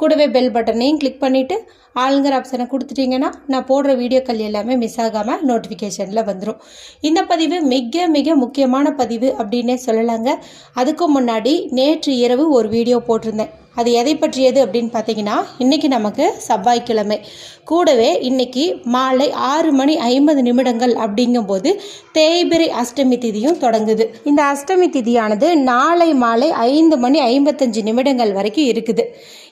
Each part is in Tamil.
கூடவே பெல் பட்டனையும் கிளிக் பண்ணிவிட்டு ஆளுங்கிற ஆப்ஷனை கொடுத்துட்டிங்கன்னா நான் போடுற வீடியோக்கள் எல்லாமே மிஸ் ஆகாமல் நோட்டிஃபிகேஷனில் வந்துடும் இந்த பதிவு மிக மிக முக்கியமான பதிவு அப்படின்னே சொல்லலாங்க. அதுக்கு முன்னாடி நேற்று இரவு ஒரு வீடியோ போட்டிருந்தேன். அது எதை பற்றியது அப்படின்னு பார்த்தீங்கன்னா இன்றைக்கி நமக்கு செவ்வாய்க்கிழமை. கூடவே இன்றைக்கி மாலை ஆறு மணி ஐம்பது நிமிடங்கள் அப்படிங்கும்போது தேய்பிரை அஷ்டமி திதியும் தொடங்குது. இந்த அஷ்டமி திதியானது நாளை மாலை ஐந்து மணி ஐம்பத்தஞ்சு நிமிடங்கள் வரைக்கும் இருக்குது.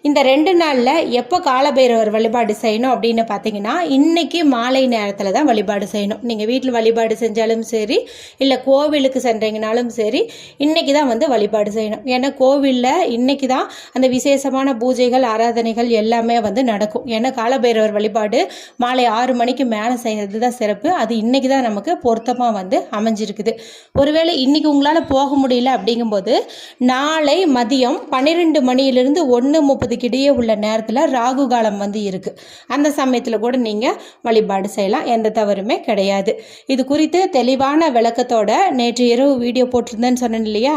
இந்த ரெண்டு நாளில் எப்போ காலபைரவர் வழிபாடு செய்யணும் அப்படின்னு பார்த்தீங்கன்னா இன்னைக்கு மாலை நேரத்தில் தான் வழிபாடு செய்யணும். நீங்கள் வீட்டில் வழிபாடு செஞ்சாலும் சரி இல்லை கோவிலுக்கு சென்றீங்கனாலும் சரி இன்னைக்கு தான் வந்து வழிபாடு செய்யணும். ஏன்னா கோவிலில் இன்னைக்கு தான் அந்த விசேஷமான பூஜைகள் ஆராதனைகள் எல்லாமே வந்து நடக்கும். ஏன்னா காலபைரவர் வழிபாடு மாலை ஆறு மணிக்கு மேலே செய்கிறது தான் சிறப்பு. அது இன்னைக்கு தான் நமக்கு பொருத்தமாக வந்து அமைஞ்சிருக்குது. ஒருவேளை இன்னைக்கு உங்களால் போக முடியல அப்படிங்கும்போது நாளை மதியம் பன்னிரெண்டு மணியிலிருந்து ஒன்று முப்பதுக்கு இடையே உள்ள நேரத்தில் ராகு காலம் வந்து இருக்குது அந்த சமயத்தில் கூட நீங்கள் வழிபாடு செய்யலாம். எந்த தவறுமே கிடையாது. இது குறித்து தெளிவான விளக்கத்தோட நேற்று இரவு வீடியோ போட்டிருந்தேன்னு சொன்னேன் இல்லையா?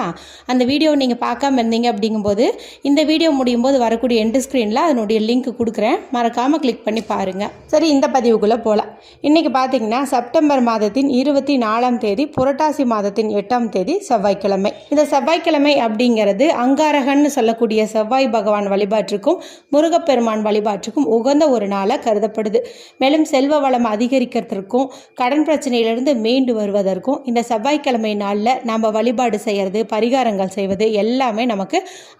அந்த வீடியோ நீங்கள் பார்க்காம இருந்தீங்க அப்படிங்கும்போது இந்த வீடியோ முடியும் போது வரக்கூடிய எண்டு ஸ்க்ரீனில் அதனுடைய லிங்க் கொடுக்குறேன். மறக்காமல் கிளிக் பண்ணி பாருங்கள் சரி இந்த பதிவுக்குள்ளே போகலாம் இன்றைக்கி பார்த்தீங்கன்னா செப்டம்பர் மாதத்தின் இருபத்தி நாலாம் தேதி புரட்டாசி மாதத்தின் எட்டாம் தேதி செவ்வாய்க்கிழமை. இந்த செவ்வாய்க்கிழமை அப்படிங்கிறது அங்காரகன்னு சொல்லக்கூடிய செவ்வாய் பகவான் வழிபாட்டிற்கும் முருகப்பெருமான் வழிபாட்டுக்கும் உகந்த ஒரு நாளாக கருதப்படுது. மேலும் செல்வ வளம் அதிகரிக்கிறதுக்கும் கடன் பிரச்சனையிலிருந்து மீண்டு வருவதற்கும் இந்த செவ்வாய்க்கிழமை நாளில் நம்ம வழிபாடு செய்கிறது பரிகாரங்கள் செய்வது எல்லாமே நமக்கு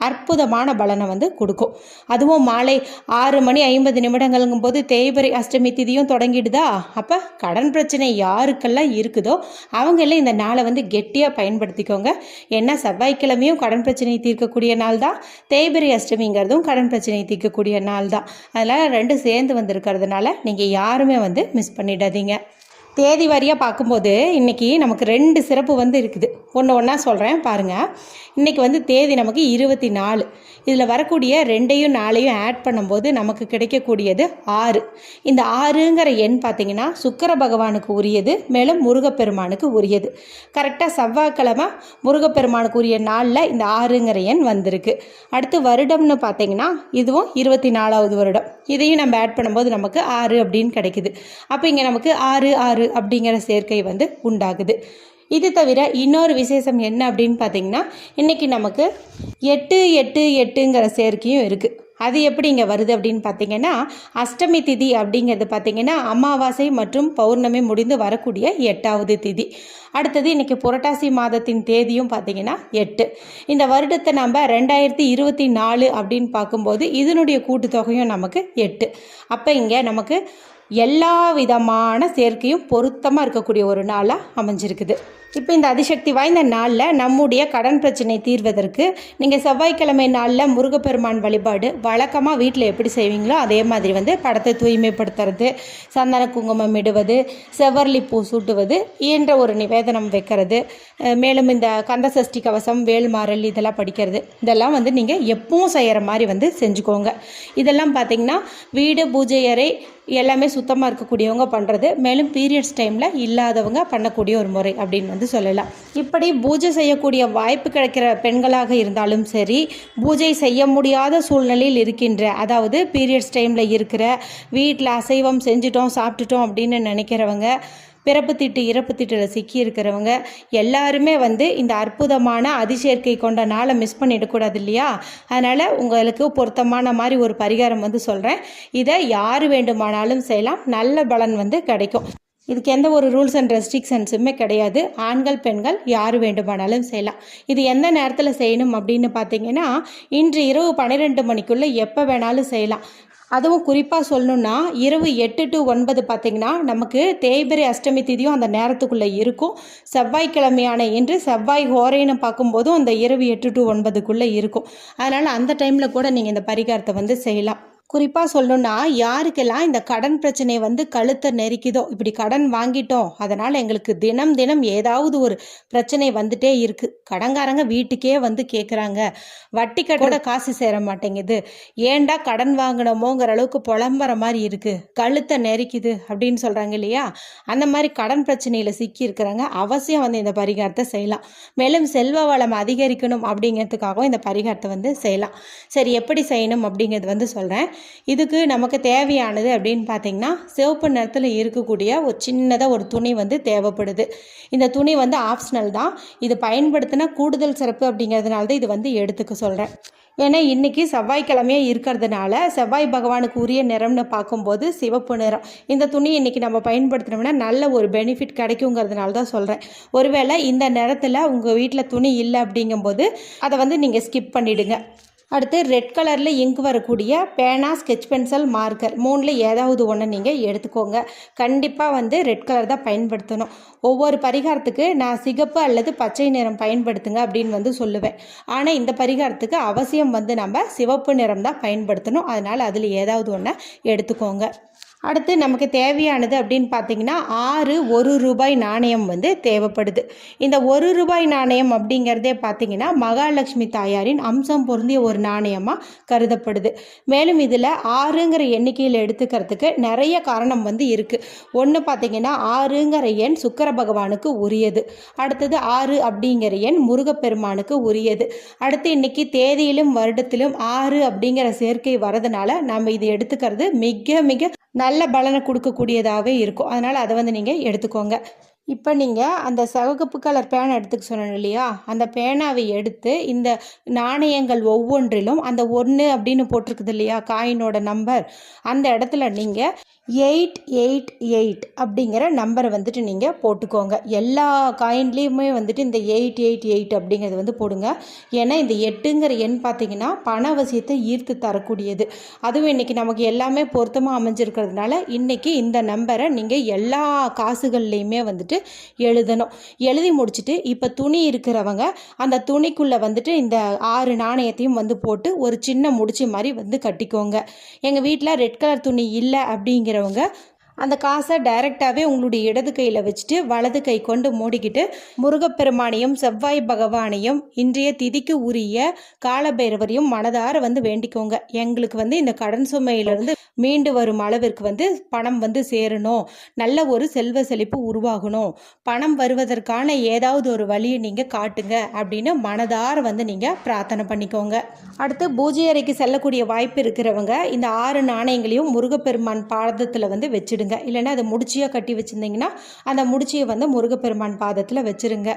அற்புதமான பலனை வந்து கொடுக்கும். அதுவும் மாலை ஆறு மணி ஐம்பது நிமிடங்களுங்கும் போது தேய்பிரை அஷ்டமி திதியும் தொடங்கிடுதா? அப்போ கடன் பிரச்சனை யாருக்கெல்லாம் இருக்குதோ அவங்களே இந்த நாளை வந்து கெட்டியாக பயன்படுத்திக்கோங்க. ஏன்னா செவ்வாய்க்கிழமையும் கடன் பிரச்சனையை தீர்க்கக்கூடிய நாள் தான் தேய்பிரை அஷ்டமிங்கிறதும் கடன் பிரச்சனை பிரச்சனையை தீர்க்கக்கூடிய நாள் தான் அதனால் ரெண்டும் சேர்ந்து வந்திருக்கிறதுனால நீங்கள் யாருமே வந்து மிஸ் பண்ணிடாதீங்க. தேதி வாரியாக பார்க்கும்போது இன்றைக்கி நமக்கு ரெண்டு சிறப்பு வந்து இருக்குது. ஒன்று ஒன்றா சொல்கிறேன் பாருங்கள் இன்றைக்கி வந்து தேதி நமக்கு இருபத்தி நாலு இதில் வரக்கூடிய ரெண்டையும் நாளையும் ஆட் பண்ணும்போது நமக்கு கிடைக்கக்கூடியது ஆறு. இந்த ஆறுங்கிற எண் பார்த்திங்கன்னா சுக்கர பகவானுக்கு உரியது மேலும் முருகப்பெருமானுக்கு உரியது. கரெக்டாக செவ்வாய்க்கிழமை முருகப்பெருமானுக்கு உரிய நாளில் இந்த ஆறுங்கிற எண் வந்திருக்கு. அடுத்து வருடம்னு பார்த்தீங்கன்னா இதுவும் இருபத்தி நாலாவது வருடம். இதையும் நம்ம ஆட் பண்ணும்போது நமக்கு ஆறு அப்படின்னு கிடைக்குது. அப்போ இங்கே நமக்கு ஆறு ஆறு அப்படிங்கிற சேர்க்கை வந்து உண்டாகுது. இது தவிர இன்னொரு விசேஷம் என்ன அப்படின்னு பார்த்தீங்கன்னா இன்றைக்கி நமக்கு எட்டு எட்டு எட்டுங்கிற சேர்க்கையும் இருக்குது அது எப்படி இங்கே வருது அப்படின்னு பார்த்தீங்கன்னா அஷ்டமி திதி அப்படிங்கிறது பார்த்தீங்கன்னா அமாவாசை மற்றும் பௌர்ணமி முடிந்து வரக்கூடிய எட்டாவது திதி. அடுத்தது இன்றைக்கி புரட்டாசி மாதத்தின் தேதியும் பார்த்தீங்கன்னா எட்டு. இந்த வருடத்தை நம்ம ரெண்டாயிரத்தி இருபத்தி நாலு அப்படின்னு பார்க்கும்போது இதனுடைய கூட்டுத்தொகையும் நமக்கு எட்டு. அப்போ இங்கே நமக்கு எல்லா விதமான சேர்க்கையும் பொருத்தமாக இருக்கக்கூடிய ஒரு நாளாக அமைஞ்சிருக்குது. இப்போ இந்த அதிசக்தி வாய்ந்த நாளில் நம்முடைய கடன் பிரச்சனை தீர்வதற்கு நீங்கள் செவ்வாய்க்கிழமை நாளில் முருகப்பெருமான் வழிபாடு வழக்கமாக வீட்டில் எப்படி செய்வீங்களோ அதே மாதிரி வந்து படத்தை தூய்மைப்படுத்துறது சந்தன குங்குமம் இடுவது செவ்வரளி பூ சூட்டுவது என்ற ஒரு நிவேதனம் வைக்கிறது. மேலும் இந்த கந்த சஷ்டி கவசம் வேல்மாறல் இதெல்லாம் படிக்கிறது. இதெல்லாம் வந்து நீங்கள் எப்பவும் செய்கிற மாதிரி வந்து செஞ்சுக்கோங்க. இதெல்லாம் பார்த்திங்கன்னா வீடு பூஜை அறை எல்லாமே சுத்தமாக இருக்கக்கூடியவங்க பண்ணுறது மேலும் பீரியட்ஸ் டைமில் இல்லாதவங்க பண்ணக்கூடிய ஒரு முறை அப்படின்னு வந்து சொல்லலாம். இப்படி பூஜை செய்யக்கூடிய வாய்ப்பு கிடைக்கிற பெண்களாக இருந்தாலும் சரி பூஜை செய்ய முடியாத சூழ்நிலையில் இருக்கின்ற அதாவது பீரியட்ஸ் டைமில் இருக்கிற வீட்டில் அசைவம் செஞ்சுட்டோம் சாப்பிட்டுட்டோம் அப்படின்னு நினைக்கிறவங்க பிறப்பு திட்டு இறப்பு திட்டில் சிக்கி இருக்கிறவங்க எல்லாருமே வந்து இந்த அற்புதமான அதிசேர்க்கை கொண்ட நாளை மிஸ் பண்ணிடக்கூடாது இல்லையா? அதனால் உங்களுக்கு பொருத்தமான மாதிரி ஒரு பரிகாரம் வந்து சொல்கிறேன் இதை யார் வேண்டுமானாலும் செய்யலாம். நல்ல பலன் வந்து கிடைக்கும். இதுக்கு எந்த ஒரு ரூல்ஸ் அண்ட் ரெஸ்ட்ரிக்ஷன்ஸுமே கிடையாது. ஆண்கள் பெண்கள் யார் வேண்டுமானாலும் செய்யலாம். இது எந்த நேரத்தில் செய்யணும் அப்படின்னு பார்த்தீங்கன்னா இன்று இரவு பன்னிரெண்டு மணிக்குள்ளே எப்போ வேணாலும் செய்யலாம். அதுவும் குறிப்பாக சொல்லணுன்னா இரவு எட்டு டு ஒன்பது பார்த்திங்கன்னா நமக்கு தேய்பிரை அஷ்டமி திதியும் அந்த நேரத்துக்குள்ளே இருக்கும். செவ்வாய்க்கிழமையான இன்று செவ்வாய் ஹோரைன்னு பார்க்கும்போதும் அந்த இரவு எட்டு டு ஒன்பதுக்குள்ளே இருக்கும். அதனால் அந்த டைமில் கூட நீங்கள் இந்த பரிகாரத்தை வந்து செய்யலாம். குறிப்பாக சொல்லணும்னா யாருக்கெல்லாம் இந்த கடன் பிரச்சனை வந்து கழுத்தை நெரிக்குதோ இப்படி கடன் வாங்கிட்டோம் அதனால் எங்களுக்கு தினம் தினம் ஏதாவது ஒரு பிரச்சனை வந்துட்டே இருக்குது கடன்காரங்க வீட்டுக்கே வந்து கேட்குறாங்க வட்டி கட்டோட காசு சேர மாட்டேங்குது. ஏன்டா கடன் வாங்கினோமோங்கிற அளவுக்கு புலம்புற மாதிரி இருக்குது கழுத்தை நெரிக்குது அப்படின்னு சொல்கிறாங்க இல்லையா? அந்த மாதிரி கடன் பிரச்சனையில் சிக்கி இருக்கிறாங்க அவசியம் வந்து இந்த பரிகாரத்தை செய்யலாம். மேலும் செல்வ வளம் அதிகரிக்கணும் அப்படிங்கிறதுக்காகவும் இந்த பரிகாரத்தை வந்து செய்யலாம். சரி எப்படி செய்யணும் அப்படிங்கிறது வந்து சொல்கிறேன் இதுக்கு நமக்கு தேவையானது அப்படின்னு பார்த்தீங்கன்னா சிவப்பு நிறத்தில் இருக்கக்கூடிய ஒரு சின்னதாக ஒரு துணி வந்து தேவைப்படுது. இந்த துணி வந்து ஆப்ஷனல் தான். இது பயன்படுத்தினா கூடுதல் சிறப்பு அப்படிங்கிறதுனால தான் இது வந்து எடுத்துக்க சொல்கிறேன் ஏன்னா இன்றைக்கி செவ்வாய்க்கிழமையே இருக்கிறதுனால செவ்வாய் பகவானுக்கு உரிய நிறம்னு பார்க்கும்போது சிவப்பு நிறம். இந்த துணி இன்றைக்கி நம்ம பயன்படுத்தினோம்னா நல்ல ஒரு பெனிஃபிட் கிடைக்குங்கிறதுனால தான் சொல்கிறேன் ஒருவேளை இந்த நிறத்தில் உங்கள் வீட்டில் துணி இல்லை அப்படிங்கும்போது அதை வந்து நீங்கள் ஸ்கிப் பண்ணிவிடுங்க அடுத்து ரெட் கலரில் இங்க் வரக்கூடிய பேனா ஸ்கெச் பென்சில் மார்க்கர் மூணில் ஏதாவது ஒன்று நீங்கள் எடுத்துக்கோங்க. கண்டிப்பாக வந்து ரெட் கலர் தான் பயன்படுத்தணும். ஒவ்வொரு பரிகாரத்துக்கு நான் சிகப்பு அல்லது பச்சை நிறம் பயன்படுத்துங்க அப்படின்னு வந்து சொல்லுவேன். ஆனால் இந்த பரிகாரத்துக்கு அவசியம் வந்து நம்ம சிவப்பு நிறம் தான் பயன்படுத்தணும். அதனால் அதில் ஏதாவது ஒன்று எடுத்துக்கோங்க. அடுத்து நமக்கு தேவையானது அப்படின்னு பார்த்தீங்கன்னா ஆறு ஒரு ரூபாய் நாணயம் வந்து தேவைப்படுது. இந்த ஒரு ரூபாய் நாணயம் அப்படிங்கிறதே பார்த்தீங்கன்னா மகாலட்சுமி தாயாரின் அம்சம் பொருந்திய ஒரு நாணயமாக கருதப்படுது. மேலும் இதில் ஆறுங்கிற எண்ணிக்கையில் எடுத்துக்கிறதுக்கு நிறைய காரணம் வந்து இருக்குது ஒன்று பார்த்தீங்கன்னா ஆறுங்கிற எண் சுக்கர பகவானுக்கு உரியது. அடுத்தது ஆறு அப்படிங்கிற எண் முருகப்பெருமானுக்கு உரியது. அடுத்து இன்னைக்கு தேதியிலும் வருடத்திலும் ஆறு அப்படிங்கிற சேர்க்கை வரதுனால நம்ம இது எடுத்துக்கிறது மிக மிக நல்ல பலனை கொடுக்கக்கூடியதாகவே இருக்கும். அதனால் அதை வந்து நீங்கள் எடுத்துக்கோங்க. இப்போ நீங்கள் அந்த சகப்பு கலர் பேனை எடுத்துக்க சொன்னேன் இல்லையா? அந்த பேனாவை எடுத்து இந்த நாணயங்கள் ஒவ்வொன்றிலும் அந்த ஒன்று அப்படின்னு போட்டிருக்குது இல்லையா? காயினோட நம்பர் அந்த இடத்துல நீங்கள் எயிட் எயிட் எயிட் அப்படிங்கிற நம்பரை வந்துட்டு நீங்கள் போட்டுக்கோங்க. எல்லா காயின்லேயுமே வந்துட்டு இந்த எயிட் எயிட் எயிட் அப்படிங்கிறது வந்து போடுங்க. ஏன்னா இந்த எட்டுங்கிற எண் பார்த்தீங்கன்னா பண அவசியத்தை ஈர்த்து தரக்கூடியது. அதுவும் இன்றைக்கி நமக்கு எல்லாமே பொருத்தமாக அமைஞ்சிருக்கிறதுனால இன்றைக்கி இந்த நம்பரை நீங்கள் எல்லா காசுகள்லேயுமே வந்துட்டு எழுதணும். எழுதி முடிச்சுட்டு இப்போ துணி இருக்கிறவங்க அந்த துணிக்குள்ளே வந்துட்டு இந்த ஆறு நாணயத்தையும் வந்து போட்டு ஒரு சின்ன முடிச்சு மாதிரி வந்து கட்டிக்கோங்க. எங்கள் வீட்டில் ரெட் கலர் துணி இல்லை அப்படிங்கிறவங்க அந்த காசை டைரெக்டாகவே உங்களுடைய இடது கையில் வச்சுட்டு வலது கை கொண்டு மூடிக்கிட்டு முருகப்பெருமானையும் செவ்வாய் பகவானையும் இன்றைய திதிக்கு உரிய காலபைரவரையும் மனதார வந்து வேண்டிக்கோங்க. எங்களுக்கு வந்து இந்த கடன் சுமையிலிருந்து மீண்டு வரும் அளவிற்கு வந்து பணம் வந்து சேரணும். நல்ல ஒரு செல்வ செழிப்பு உருவாகணும். பணம் வருவதற்கான ஏதாவது ஒரு வழியை நீங்கள் காட்டுங்க அப்படின்னு மனதார வந்து நீங்கள் பிரார்த்தனை பண்ணிக்கோங்க. அடுத்து பூஜை அறைக்கு செல்லக்கூடிய வாய்ப்பு இருக்கிறவங்க இந்த ஆறு நாணயங்களையும் முருகப்பெருமான் பாதத்தில் வந்து வச்சிடுங்க. இல்லைன்னா அதை முடிச்சியாக கட்டி வச்சுருந்தீங்கன்னா அந்த முடிச்சியை வந்து முருகப்பெருமான் பாதத்தில் வச்சிருங்க.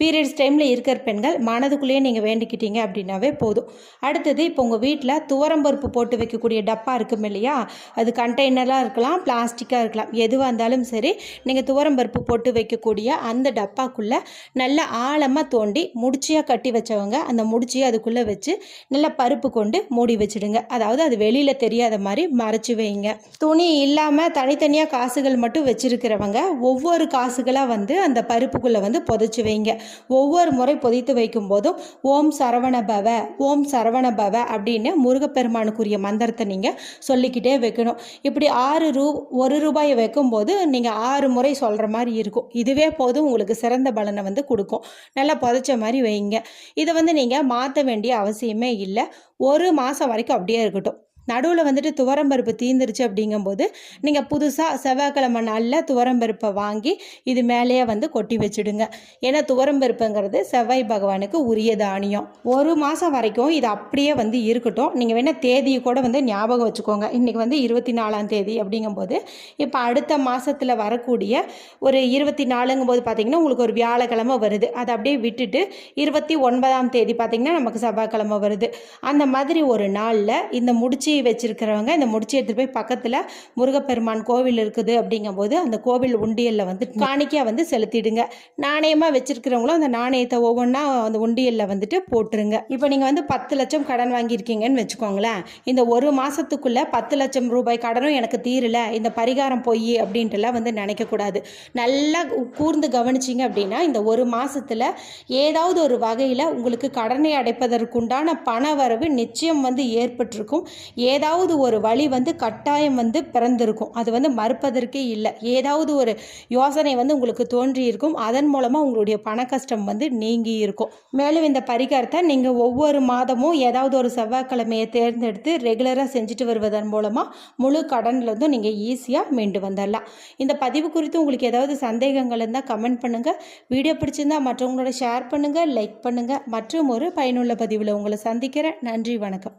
பீரியட்ஸ் டைமில் இருக்கிற பெண்கள் மனதுக்குள்ளேயே நீங்கள் வேண்டிக்கிட்டீங்க அப்படின்னாவே போதும். அடுத்தது இப்போ உங்கள் வீட்டில் துவரம்பருப்பு போட்டு வைக்கக்கூடிய டப்பா இருக்கும் இல்லையா? அது கண்டெய்னராக இருக்கலாம் பிளாஸ்டிக்காக இருக்கலாம். எதுவாக இருந்தாலும் சரி நீங்கள் துவரம்பருப்பு போட்டு வைக்கக்கூடிய அந்த டப்பாக்குள்ளே நல்லா ஆழமாக தோண்டி முடிச்சியாக கட்டி வச்சவங்க அந்த முடிச்சியை அதுக்குள்ளே வச்சு நல்லா பருப்பு கொண்டு மூடி வச்சிடுங்க. அதாவது அது வெளியில் தெரியாத மாதிரி மறைச்சி வைங்க. துணி இல்லாமல் தனித்தனியாக காசுகள் மட்டும் வச்சிருக்கிறவங்க ஒவ்வொரு காசுகளாக வந்து அந்த பருப்புக்குள்ளே வந்து புதைச்சி வைங்க. ஒவ்வொரு முறை புதைத்து வைக்கும் போதும் ஓம் சரவண பவ ஓம் சரவண பவ அப்படின்னு முருகப்பெருமானுக்குரிய மந்திரத்தை நீங்கள் சொல்லிக்கிட்டே வைக்கணும். இப்படி ஆறு ரூ ஒரு ரூபாயை வைக்கும்போது நீங்கள் ஆறு முறை சொல்கிற மாதிரி இருக்கும். இதுவே போதும் உங்களுக்கு சிறந்த பலனை வந்து கொடுக்கும். நல்லா புதைச்ச மாதிரி வைங்க. இதை வந்து நீங்கள் மாற்ற வேண்டிய அவசியமே இல்லை. ஒரு மாதம் வரைக்கும் அப்படியே இருக்கட்டும். நடுவில் வந்துட்டு துவரம்பருப்பு தீந்துருச்சு அப்படிங்கும்போது நீங்கள் புதுசாக செவ்வாய்க்கிழமை நாளில் துவரம்பருப்பை வாங்கி இது மேலேயே வந்து கொட்டி வச்சுடுங்க. ஏன்னா துவரம்பருப்புங்கிறது செவ்வாய் பகவானுக்கு உரிய தானியம். ஒரு மாதம் வரைக்கும் இது அப்படியே வந்து இருக்கட்டும். நீங்கள் வேணால் தேதியை கூட வந்து ஞாபகம் வச்சுக்கோங்க. இன்றைக்கி வந்து இருபத்தி நாலாம் தேதி அப்படிங்கும்போது இப்போ அடுத்த மாதத்தில் வரக்கூடிய ஒரு இருபத்தி நாலுங்கும்போது பார்த்தீங்கன்னா உங்களுக்கு ஒரு வியாழக்கிழமை வருது. அதை அப்படியே விட்டுட்டு இருபத்தி ஒன்பதாம் தேதி பார்த்தீங்கன்னா நமக்கு செவ்வாய்க்கிழமை வருது. அந்த மாதிரி ஒரு நாளில் இந்த முடிச்சு வச்சிருக்கிறவங்க இந்த முடிச்சு எடுத்துகிட்டு போய் பக்கத்தில் முருகப்பெருமான் கோவில் இருக்குது அப்படிங்கும்போது அந்த கோவில் உண்டியலில் வந்து காணிக்கையாக வந்து செலுத்திடுங்க. நாணயமாக வச்சுருக்கிறவங்களும் அந்த நாணயத்தை ஒவ்வொன்றா அந்த உண்டியலில் வந்துட்டு போட்டுருங்க. இப்போ நீங்கள் வந்து பத்து லட்சம் கடன் வாங்கியிருக்கீங்கன்னு வச்சுக்கோங்களேன். இந்த ஒரு மாதத்துக்குள்ளே பத்து லட்சம் ரூபாய் கடனும் எனக்கு தீரல இந்த பரிகாரம் பொய் அப்படின்ட்டுலாம் வந்து நினைக்கக்கூடாது. நல்லா கூர்ந்து கவனிச்சிங்க அப்படின்னா இந்த ஒரு மாதத்தில் ஏதாவது ஒரு வகையில் உங்களுக்கு கடனை அடைப்பதற்குண்டான பண வரவு நிச்சயம் வந்து ஏற்பட்டிருக்கும். ஏதாவது ஒரு வழி வந்து கட்டாயம் வந்து பிறந்திருக்கும். அது வந்து மறுப்பதற்கே இல்லை. ஏதாவது ஒரு யோசனை வந்து உங்களுக்கு தோன்றி இருக்கும் அதன் மூலமாக உங்களுடைய பண கஷ்டம் வந்து நீங்கி இருக்கும் மேலும் இந்த பரிகாரத்தை நீங்கள் ஒவ்வொரு மாதமும் ஏதாவது ஒரு செவ்வாய்க்கிழமையை தேர்ந்தெடுத்து ரெகுலராக செஞ்சுட்டு வருவதன் மூலமாக முழு கடன்லேருந்தும் நீங்கள் ஈஸியாக மீண்டு வந்துடலாம் இந்த பதிவு குறித்து உங்களுக்கு ஏதாவது சந்தேகங்கள் இருந்தால் கமெண்ட் பண்ணுங்கள் வீடியோ பிடிச்சிருந்தா மற்றவங்களோட ஷேர் பண்ணுங்கள் லைக் பண்ணுங்கள் மற்றும் ஒரு பயனுள்ள பதிவில் உங்களை சந்திக்கிறேன். நன்றி வணக்கம்.